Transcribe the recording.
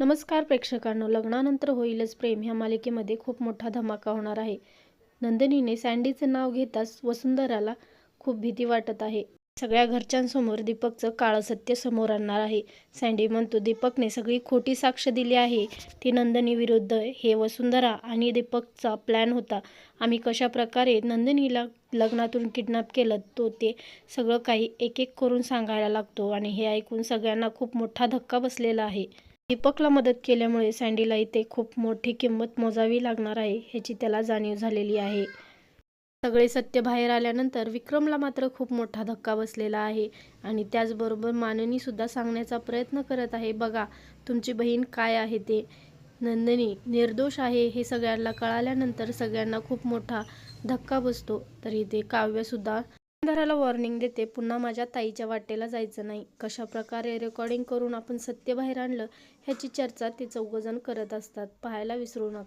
नमस्कार प्रेक्षकांनो लग्नानंतर होईलच प्रेम ह्या मालिकेमध्ये खूप मोठा धमाका होणार आहे. नंदिनीने सँडीचे नाव घेताच वसुंधराला खूप भीती वाटत आहे. सगळ्या घरच्यांसमोर दीपकचं काळं सत्य समोर आणणार आहे. सँडी म्हणतो दीपकने सगळी खोटी साक्ष दिली आहे. ती नंदिनी विरुद्ध हे वसुंधरा आणि दीपकचा प्लॅन होता. आम्ही कशा प्रकारे नंदिनीला लग्नातून किडनॅप केलं तो ते सगळं काही एक एक करून सांगायला लागतो आणि हे ऐकून सगळ्यांना खूप मोठा धक्का बसलेला आहे. दीपकला मदत केल्यामुळे सँडीला इथे खूप मोठी किंमत मोजावी लागणार आहे ह्याची त्याला जाणीव झालेली आहे. सगळे सत्य बाहेर आल्यानंतर विक्रमला मात्र खूप मोठा धक्का बसलेला आहे आणि त्याचबरोबर माननी सुद्धा सांगण्याचा प्रयत्न करत आहे बघा तुमची बहीण काय आहे ते? नंदिनी निर्दोष आहे हे सगळ्यांना कळाल्यानंतर सगळ्यांना खूप मोठा धक्का बसतो. तर इथे काव्यसुद्धा दुकानदाराला वॉर्निंग देते. पुन्हा माझ्या ताईच्या वाटेला जायचं नाही. कशा प्रकारे रेकॉर्डिंग करून आपण सत्य बाहेर आणलं ह्याची चर्चा ते चौघजण करत असतात. पाहायला विसरू नका.